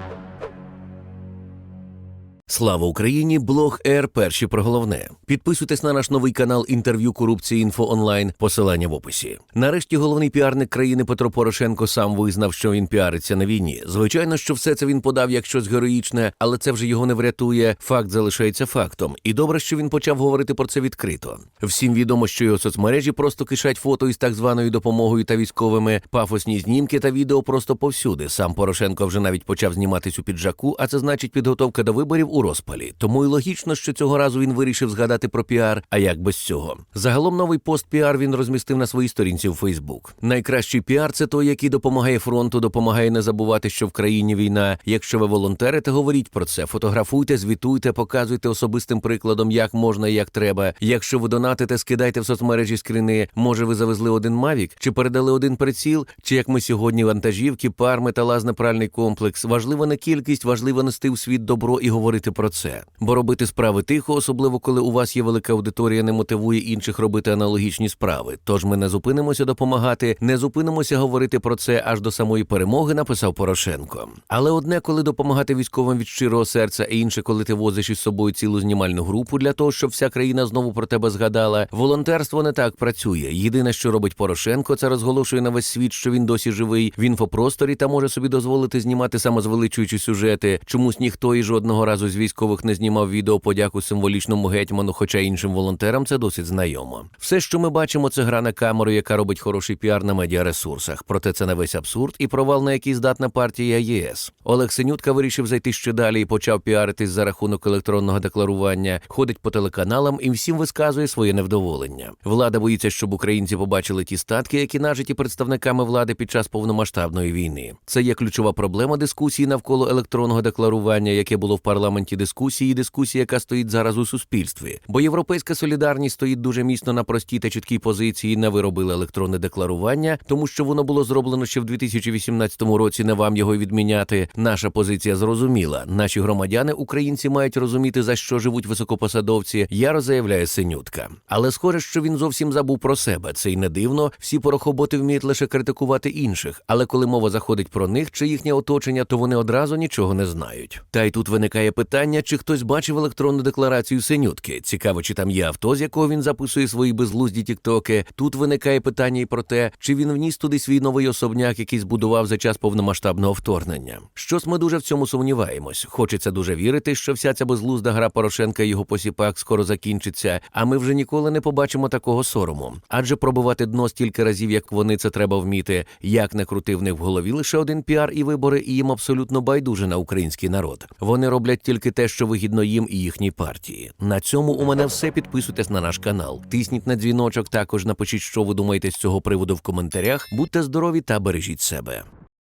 Thank you. Слава Україні! Блог Р. Перші про головне. Підписуйтесь на наш новий канал інтерв'ю корупції інфо онлайн. Посилання в описі. Нарешті головний піарник країни Петро Порошенко сам визнав, що він піариться на війні. Звичайно, що все це він подав як щось героїчне, але це вже його не врятує. Факт залишається фактом. І добре, що він почав говорити про це відкрито. Всім відомо, що його соцмережі просто кишать фото із так званою допомогою та військовими, пафосні знімки та відео просто повсюди. Сам Порошенко вже навіть почав зніматись у піджаку, а це значить підготовка до виборів у розпалі. Тому й логічно, що цього разу він вирішив згадати про піар. А як без цього? Загалом новий пост піар він розмістив на своїй сторінці у Фейсбук. Найкращий піар це той, який допомагає фронту, допомагає не забувати, що в країні війна. Якщо ви волонтерите, говоріть про це. Фотографуйте, звітуйте, показуйте особистим прикладом, як можна і як треба. Якщо ви донатите, скидайте в соцмережі скрини. Може, ви завезли один мавік, чи передали один приціл, чи як ми сьогодні вантажівки, парми та лазнепральний комплекс. Важлива не кількість, важливо нести в світ добро і говорити про це. Бо робити справи тихо, особливо коли у вас є велика аудиторія, не мотивує інших робити аналогічні справи. Тож ми не зупинимося допомагати, не зупинимося говорити про це аж до самої перемоги, написав Порошенко. Але одне, коли допомагати військовим від щирого серця, і інше, коли ти возиш із собою цілу знімальну групу для того, щоб вся країна знову про тебе згадала. Волонтерство не так працює. Єдине, що робить Порошенко, це розголошує на весь світ, що він досі живий в інфопросторі та може собі дозволити знімати самозвеличуючі сюжети. Чомусь ніхто і жодного разу з військових не знімав відео подяку символічному гетьману, хоча іншим волонтерам це досить знайомо. Все, що ми бачимо, це гра на камеру, яка робить хороший піар на медіаресурсах. Проте це не весь абсурд і провал, на який здатна партія ЄС. Олег Синютка вирішив зайти ще далі і почав піаритись за рахунок електронного декларування, ходить по телеканалам і всім висказує своє невдоволення. Влада боїться, щоб українці побачили ті статки, які нажиті представниками влади під час повномасштабної війни. Це є ключова проблема дискусії навколо електронного декларування, яке було в парламенті дискусії, і дискусія, яка стоїть зараз у суспільстві. Бо європейська солідарність стоїть дуже міцно на простій та чіткій позиції. Не виробили електронне декларування, тому що воно було зроблено ще в 2018 році. Не вам його відміняти. Наша позиція зрозуміла. Наші громадяни, українці, мають розуміти за що живуть високопосадовці. Яро заявляє синютка. Але схоже, що він зовсім забув про себе. Це й не дивно. Всі порохоботи вміють лише критикувати інших. Але коли мова заходить про них чи їхнє оточення, то вони одразу нічого не знають. Та й тут виникає питання, чи хтось бачив електронну декларацію синютки. Цікаво, чи там є авто, з якого він записує свої безглузді тіктоки. Тут виникає питання і про те, чи він вніс туди свій новий особняк, який збудував за час повномасштабного вторгнення. Щось ми дуже в цьому сумніваємось. Хочеться дуже вірити, що вся ця безглузда гра Порошенка і його посіпак скоро закінчиться, а ми вже ніколи не побачимо такого сорому. Адже пробувати дно стільки разів, як вони це треба вміти. Як не крути в них в голові лише один піар і вибори, і їм абсолютно байдуже на український народ. Вони роблять тільки те, що вигідно їм і їхній партії. На цьому у мене все. Підписуйтесь на наш канал. Тисніть на дзвіночок. Також напишіть, що ви думаєте з цього приводу в коментарях. Будьте здорові та бережіть себе.